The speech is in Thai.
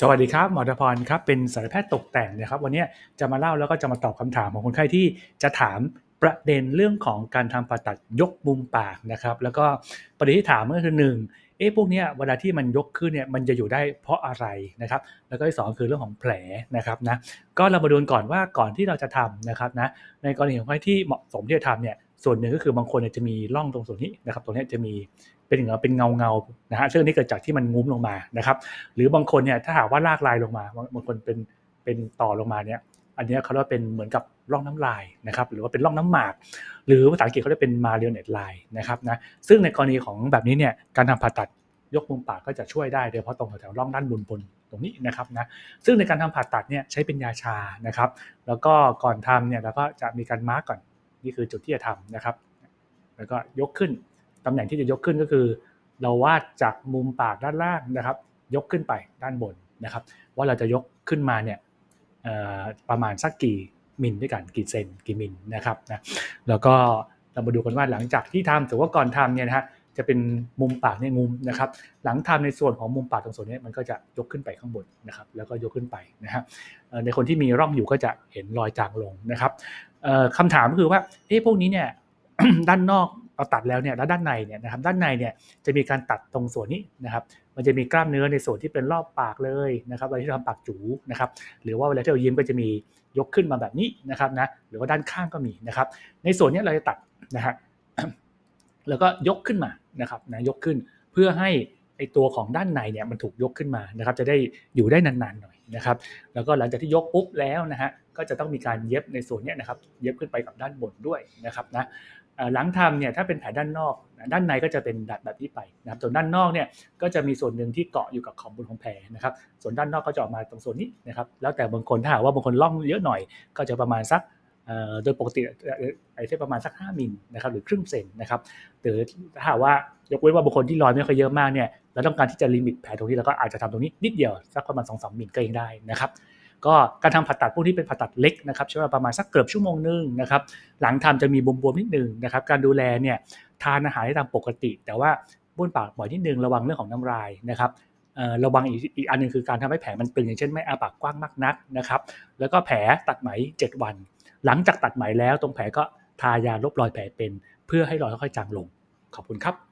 สวัสดีครับหมอธพรครับเป็นสัตวแพทย์ตกแต่งนะครับ วันนี้จะมาเล่าแล้วก็จะมาตอบคำถามของคนไข้ที่จะถามประเด็นเรื่องของการทำผ่าตัดยกมุมปากนะครับ แล้วก็ประเด็นที่ถามก็คือหนึ่ง เอ๊ะพวกนี้เวลาที่มันยกขึ้นเนี่ยมันจะอยู่ได้เพราะอะไรนะครับ แล้วก็ที่สองคือเรื่องของแผลนะครับนะก็เรามาดูกันก่อนว่าก่อนที่เราจะทำนะครับนะในกรณีของใคนไข้ที่เหมาะสมที่จะทำเนี่ยส่วนหนึ่งก็คือบางคนเนี่ยจะมีร่องตรงส่วนนี้นะครับตรงนี้จะมีเป็นเหมือนเป็นเงาเงานะฮะซึ่งอันนี้เกิดจากที่มันงุ้มลงมานะครับ หรือบางคนเนี่ยถ้าหากว่าลากลายลงมาบางคนเป็นเป็นต่อลงมาเนี่ย อันนี้เขาเรียกเป็นเหมือนกับร่องน้ำลายนะครับหรือว่าเป็นร่องน้ำหมาก หรือภาษาอังกฤษเขาเรียกเป็นมาเรียเนตไลน์นะครับนะซึ่งในกรณีของแบบนี้เนี่ยการทำผ่าตัดยกมุมปากก็จะช่วยได้โดยเฉพาะตรงแถวๆร่องด้านบนบนตรงนี้นะครับนะซึ่งในการทำผ่าตัดเนี่ยใช้เป็นยาชานะครับ แล้วก็ก่อนทำเนี่ยเราก็จะมีการมาร์กก่อนนี่คือจุดที่จะทำนะครับ แล้วก็ยกขึ้นตำแหน่งที่จะยกขึ้นก็คือ เราวาดจากมุมปากด้านล่างนะครับ ยกขึ้นไปด้านบนนะครับ ว่าเราจะยกขึ้นมาเนี่ย ประมาณสักกี่มิลด้วยกันกี่เซนกี่มิลนะครับนะแล้วก็เรามาดูกันว่าหลังจากที่ทำถือว่าก่อนทำเนี่ยนะฮะจะเป็นมุมปากเนี่ยงุมนะครับ หลังทำในส่วนของมุมปากตรงส่วนนี้มันก็จะยกขึ้นไปข้างบนนะครับ แล้วก็ยกขึ้นไปนะฮะในคนที่มีร่องอยู่ก็จะเห็นรอยจางลงนะครับเอ่อคำถามก็คือว่าเอ๊ะพวกนี้เนี่ยด้านนอก เราตัดแล้วเนี่ยแล้วด้านในเนี่ยนะครับด้านในเนี่ยจะมีการตัดตรงส่วนนี้นะครับมันจะมีกล้ามเนื้อในส่วนที่เป็นรอบปากเลยนะครับเวลาที่ทำปากจูนะครับหรือว่าเวลาที่เรายิ้มก็จะมียกขึ้นมาแบบนี้นะครับนะหรือว่าด้านข้างก็มีนะครับในส่วนนี้เราจะตัดนะฮะแล้วก็ยกขึ้นมานะครับนะยกขึ้นเพื่อให้ไอตัวของด้านในเนี่ยมันถูกยกขึ้นมานะครับจะได้อยู่ได้นานๆหน่อยนะครับแล้วก็หลังจากที่ยกปุ๊บแล้วนะฮะก็จะต้องมีการเย็บในส่วนนี้นะครับเย็บขึ้นไปกับด้านบนด้วยนะครับนะ หลังทำเนี่ยถ้าเป็นแผลด้านนอก ด้านในก็จะเป็นดัดแบบนี้ไปนะครับส่วนด้านนอกเนี่ยก็จะมีส่วนหนึ่งที่เกาะอยู่กับขอบบนของแผลนะครับ ส่วนด้านนอกก็จะออกมาตรงส่วนนี้นะครับ แล้วแต่บางคนถ้าหากว่าบางคนล่องเยอะหน่อย ก็จะประมาณสักโดยปกติอ่อไอ้ที่ประมาณสัก 5 มิลนะครับหรือครึ่งเซนนะครับหรือถ้าหากว่ายกเว้นว่าบางคนที่รอยไม่ค่อยเยอะมากเนี่ยเราต้องการที่จะลิมิตแผลตรงนี้เราก็อาจจะทำตรงนี้นิดเดียวสักประมาณ2อสมิลก็ยังได้นะครับ ก็การทำผ่าตัดพวกนี้เป็นผ่าตัดเล็กนะครับใช้เวลาประมาณสักเกือบชั่วโมงหนึงนะครับหลังทำจะมีบวมๆนิดนึงนะครับการดูแลเนี่ยทานอาหารได้ตามปกติ แต่ว่าบ้วนปากบ่อยนิดนึงระวังเรื่องของน้ำลายนะครับระวังอีกอีกอันหนึงคือการทำให้แผลมันตึงอย่างเช่นไม่อาปากกว้างมากนักนะครับ แล้วก็แผลตัดไหม 7 วัน หลังจากตัดไหมแล้วตรงแผลก็ทายาลบรอยแผลเป็น เพื่อให้รอยค่อยๆจางลง ขอบคุณครับ